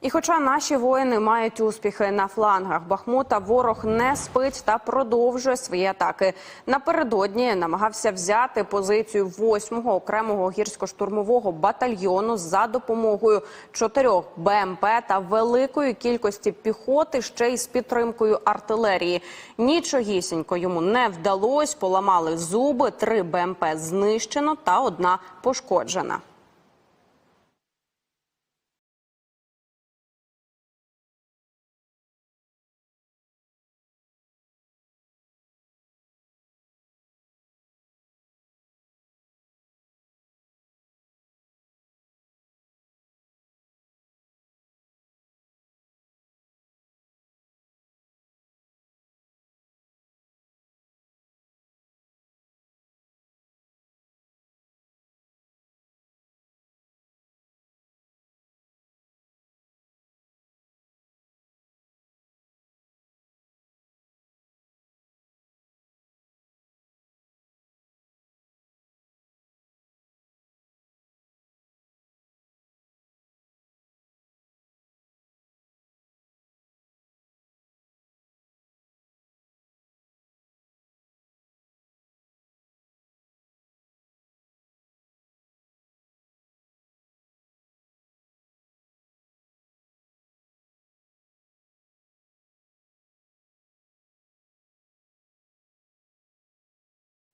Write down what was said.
І хоча наші воїни мають успіхи на флангах Бахмута, ворог не спить та продовжує свої атаки. Напередодні намагався взяти позицію 8-го окремого гірсько-штурмового батальйону за допомогою чотирьох БМП та великої кількості піхоти, ще й з підтримкою артилерії. Нічогісінько йому не вдалось. Поламали зуби, три БМП знищено та одна пошкоджена.